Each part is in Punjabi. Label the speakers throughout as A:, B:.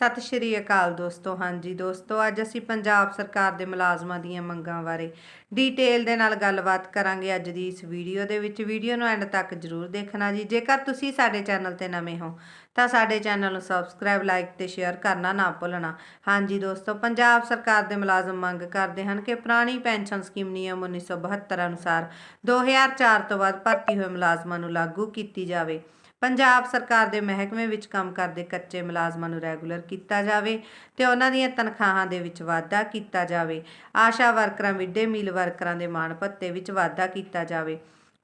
A: ਸਤਿ ਸ਼੍ਰੀ ਅਕਾਲ ਦੋਸਤੋ, ਹਾਂਜੀ ਦੋਸਤੋ, ਅੱਜ ਅਸੀਂ ਪੰਜਾਬ ਸਰਕਾਰ ਦੇ ਮੁਲਾਜ਼ਮਾਂ ਦੀਆਂ ਮੰਗਾਂ ਬਾਰੇ ਡੀਟੇਲ ਦੇ ਨਾਲ ਗੱਲਬਾਤ ਕਰਾਂਗੇ ਅੱਜ ਦੀ ਇਸ ਵੀਡੀਓ ਦੇ ਵਿੱਚ। ਵੀਡੀਓ ਨੂੰ ਐਂਡ ਤੱਕ ਜਰੂਰ ਦੇਖਣਾ ਜੀ। ਜੇਕਰ ਤੁਸੀਂ ਸਾਡੇ ਚੈਨਲ ਤੇ ਨਵੇਂ ਹੋ, ਤਾਂ ਸਾਡੇ ਚੈਨਲ ਨੂੰ ਸਬਸਕ੍ਰਾਈਬ ਲਾਈਕ ਤੇ ਸ਼ੇਅਰ ਕਰਨਾ ਨਾ ਭੁੱਲਣਾ। ਹਾਂਜੀ ਦੋਸਤੋ, ਪੰਜਾਬ ਸਰਕਾਰ ਦੇ ਮੁਲਾਜ਼ਮ ਮੰਗ ਕਰਦੇ ਹਨ ਕਿ ਪੁਰਾਣੀ ਪੈਨਸ਼ਨ ਸਕੀਮ ਨਿਯਮ 1972 ਅਨੁਸਾਰ 2004 ਤੋਂ ਬਾਅਦ ਭਰਤੀ ਹੋਏ ਮੁਲਾਜ਼ਮਾਂ ਨੂੰ ਲਾਗੂ ਕੀਤੀ ਜਾਵੇ। ਪੰਜਾਬ ਸਰਕਾਰ ਦੇ ਮਹਿਕਮੇ ਵਿੱਚ ਕੰਮ ਕਰਦੇ ਕੱਚੇ ਮੁਲਾਜ਼ਮਾਂ ਨੂੰ ਰੈਗੂਲਰ ਕੀਤਾ ਜਾਵੇ ਤੇ ਉਹਨਾਂ ਦੀਆਂ ਤਨਖਾਹਾਂ ਦੇ ਵਿੱਚ ਵਾਧਾ ਕੀਤਾ ਜਾਵੇ। ਆਸ਼ਾ ਵਰਕਰਾਂ ਮਿਡ ਡੇ ਮੀਲ ਵਰਕਰਾਂ ਦੇ ਮਾਣ ਭੱਤੇ ਵਿੱਚ ਵਾਧਾ ਕੀਤਾ ਜਾਵੇ।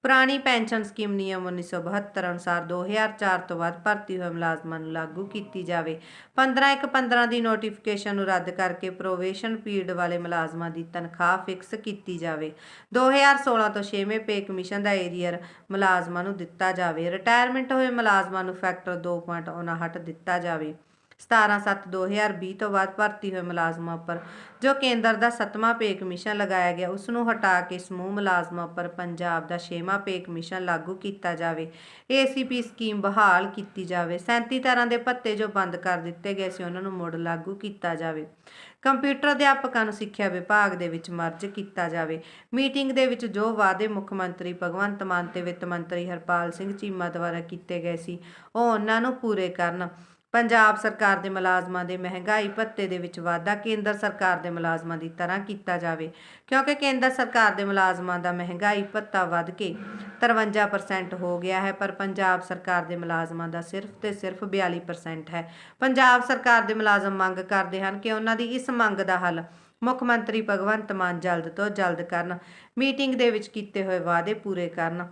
A: ਪੁਰਾਣੀ ਪੈਨਸ਼ਨ ਸਕੀਮ ਨਿਯਮ 1972 ਅਨੁਸਾਰ 2004 ਤੋਂ ਬਾਅਦ ਭਰਤੀ ਹੋਏ ਮੁਲਾਜ਼ਮਾਂ ਨੂੰ ਲਾਗੂ ਕੀਤੀ ਜਾਵੇ। 15/1/15 ਦੀ ਨੋਟੀਫਿਕੇਸ਼ਨ ਨੂੰ ਰੱਦ ਕਰਕੇ ਪ੍ਰੋਵੇਸ਼ਨ ਪੀਰੀਅਡ ਵਾਲੇ ਮੁਲਾਜ਼ਮਾਂ ਦੀ ਤਨਖਾਹ ਫਿਕਸ ਕੀਤੀ ਜਾਵੇ। 2016 ਤੋਂ 6ਵੇਂ ਪੇ ਕਮਿਸ਼ਨ ਦਾ ਏਰੀਅਰ ਮੁਲਾਜ਼ਮਾਂ ਨੂੰ ਦਿੱਤਾ ਜਾਵੇ। ਰਿਟਾਇਰਮੈਂਟ ਹੋਏ ਮੁਲਾਜ਼ਮਾਂ ਨੂੰ ਫੈਕਟਰ 2.59 ਦਿੱਤਾ ਜਾਵੇ। 17/7/2020 ਤੋਂ ਬਾਅਦ ਭਰਤੀ ਹੋਏ ਮੁਲਾਜ਼ਮਾਂ ਉੱਪਰ, ਜੋ ਕੇਂਦਰ ਦਾ 7ਵਾਂ ਪੇ ਕਮਿਸ਼ਨ ਲਗਾਇਆ ਗਿਆ ਉਸ ਨੂੰ ਹਟਾ ਕੇ ਸਮੂਹ ਮੁਲਾਜ਼ਮਾਂ ਉੱਪਰ ਪੰਜਾਬ ਦਾ 6ਵਾਂ ਪੇ ਕਮਿਸ਼ਨ ਲਾਗੂ ਕੀਤਾ ਜਾਵੇ। ਏਸੀਪੀ ਸਕੀਮ ਬਹਾਲ ਕੀਤੀ ਜਾਵੇ। 37 ਤਰ੍ਹਾਂ ਦੇ ਭੱਤੇ ਜੋ ਬੰਦ ਕਰ ਦਿੱਤੇ ਗਏ ਸੀ, ਉਹਨਾਂ ਨੂੰ ਮੁੜ ਲਾਗੂ ਕੀਤਾ ਜਾਵੇ। ਕੰਪਿਊਟਰ ਅਧਿਆਪਕਾਂ ਨੂੰ ਸਿੱਖਿਆ ਵਿਭਾਗ ਦੇ ਵਿੱਚ ਮਰਜ ਕੀਤਾ ਜਾਵੇ। ਮੀਟਿੰਗ ਦੇ ਵਿੱਚ ਜੋ ਵਾਅਦੇ ਮੁੱਖ ਮੰਤਰੀ ਭਗਵੰਤ ਮਾਨ ਤੇ ਵਿੱਤ ਮੰਤਰੀ ਹਰਪਾਲ ਸਿੰਘ ਚੀਮਾ ਦੁਆਰਾ ਕੀਤੇ ਗਏ ਸੀ, ਉਹ ਉਹਨਾਂ ਨੂੰ ਪੂਰੇ ਕਰਨ। ਪੰਜਾਬ ਸਰਕਾਰ ਦੇ ਮੁਲਾਜ਼ਮਾਂ ਦੇ ਮਹਿੰਗਾਈ ਭੱਤੇ ਦੇ ਵਿੱਚ ਵਾਧਾ, ਕੇਂਦਰ ਸਰਕਾਰ ਦੇ ਮੁਲਾਜ਼ਮਾਂ ਦੀ ਤਰ੍ਹਾਂ ਕੀਤਾ ਜਾਵੇ। ਕਿਉਂਕਿ ਕੇਂਦਰ ਸਰਕਾਰ ਦੇ ਮੁਲਾਜ਼ਮਾਂ ਦਾ ਮਹਿੰਗਾਈ ਭੱਤਾ ਵੱਧ ਕੇ 53% ਹੋ ਗਿਆ ਹੈ, ਪਰ ਪੰਜਾਬ ਸਰਕਾਰ ਦੇ ਮੁਲਾਜ਼ਮਾਂ ਦਾ ਸਿਰਫ ਤੇ ਸਿਰਫ 42% ਹੈ। ਪੰਜਾਬ ਸਰਕਾਰ ਦੇ ਮੁਲਾਜ਼ਮ ਮੰਗ ਕਰਦੇ ਹਨ ਕਿ ਉਹਨਾਂ ਦੀ ਇਸ ਮੰਗ ਦਾ ਹੱਲ ਮੁੱਖ ਮੰਤਰੀ ਭਗਵੰਤ ਮਾਨ ਜਲਦ ਤੋਂ ਜਲਦ ਕਰਨ, ਮੀਟਿੰਗ ਦੇ ਵਿੱਚ ਕੀਤੇ ਹੋਏ ਵਾਅਦੇ ਪੂਰੇ ਕਰਨ।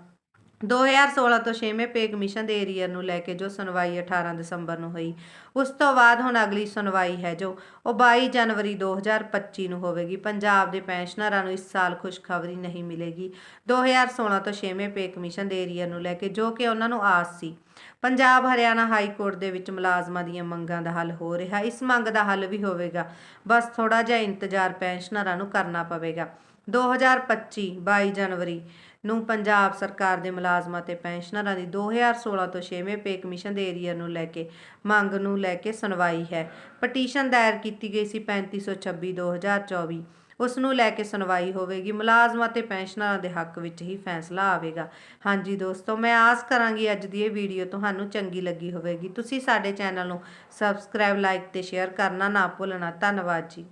A: 2016 ਤੋਂ 6ਵੇਂ ਪੇ ਕਮਿਸ਼ਨ ਦੇ ਏਰੀਅਰ ਨੂੰ ਲੈ ਕੇ ਜੋ ਸੁਣਵਾਈ 18 ਦਸੰਬਰ ਨੂੰ ਹੋਈ, ਉਸ ਤੋਂ ਬਾਅਦ ਹੁਣ ਅਗਲੀ ਸੁਣਵਾਈ ਹੈ ਜੋ ਉਹ 22 ਜਨਵਰੀ 2025 ਨੂੰ ਹੋਵੇਗੀ। ਪੰਜਾਬ ਦੇ ਪੈਨਸ਼ਨਰਾਂ ਨੂੰ ਇਸ ਸਾਲ ਖੁਸ਼ਖਬਰੀ ਨਹੀਂ ਮਿਲੇਗੀ। 2016 ਤੋਂ 6ਵੇਂ ਪੇ ਕਮਿਸ਼ਨ ਦੇ ਏਰੀਅਰ ਨੂੰ ਲੈ ਕੇ ਜੋ ਕਿ ਉਹਨਾਂ ਨੂੰ ਆਸ ਸੀ। ਪੰਜਾਬ ਹਰਿਆਣਾ ਹਾਈ ਕੋਰਟ ਦੇ ਵਿੱਚ ਮੁਲਾਜ਼ਮਾਂ ਦੀਆਂ ਮੰਗਾਂ ਦਾ ਹੱਲ ਹੋ ਰਿਹਾ। ਇਸ ਮੰਗ ਦਾ ਹੱਲ ਵੀ ਹੋਵੇਗਾ। ਬਸ ਥੋੜਾ ਜਿਹਾ ਇੰਤਜ਼ਾਰ ਪੈਨਸ਼ਨਰਾਂ ਨੂੰ ਕਰਨਾ ਪਵੇਗਾ। 2025 22 ਜਨਵਰੀ ਨੂੰ ਪੰਜਾਬ ਸਰਕਾਰ ਦੇ ਮੁਲਾਜ਼ਮਾਂ ਤੇ ਪੈਨਸ਼ਨਰਾਂ ਦੀ 2016 ਤੋਂ 6ਵੇਂ ਪੇ ਕਮਿਸ਼ਨ ਦੇ ਏਰੀਅਰ ਨੂੰ ਲੈ ਕੇ ਮੰਗ ਨੂੰ ਲੈ ਕੇ ਸੁਣਵਾਈ ਹੈ। ਪਟੀਸ਼ਨ ਦਾਇਰ ਕੀਤੀ ਗਈ ਸੀ 3526 2024 ਉਸ ਨੂੰ ਲੈ ਕੇ ਸੁਣਵਾਈ ਹੋਵੇਗੀ। ਮੁਲਾਜ਼ਮਾਂ ਤੇ ਪੈਨਸ਼ਨਰਾਂ ਦੇ ਹੱਕ ਵਿੱਚ ਹੀ ਫੈਸਲਾ ਆਵੇਗਾ। ਹਾਂਜੀ ਦੋਸਤੋ, ਮੈਂ ਆਸ ਕਰਾਂਗੀ ਅੱਜ ਦੀ ਇਹ ਵੀਡੀਓ ਤੁਹਾਨੂੰ ਚੰਗੀ ਲੱਗੀ ਹੋਵੇਗੀ। ਤੁਸੀਂ ਸਾਡੇ ਚੈਨਲ ਨੂੰ ਸਬਸਕ੍ਰਾਈਬ, ਲਾਈਕ ਤੇ ਸ਼ੇਅਰ ਕਰਨਾ ਨਾ ਭੁੱਲਣਾ। ਧੰਨਵਾਦ ਜੀ।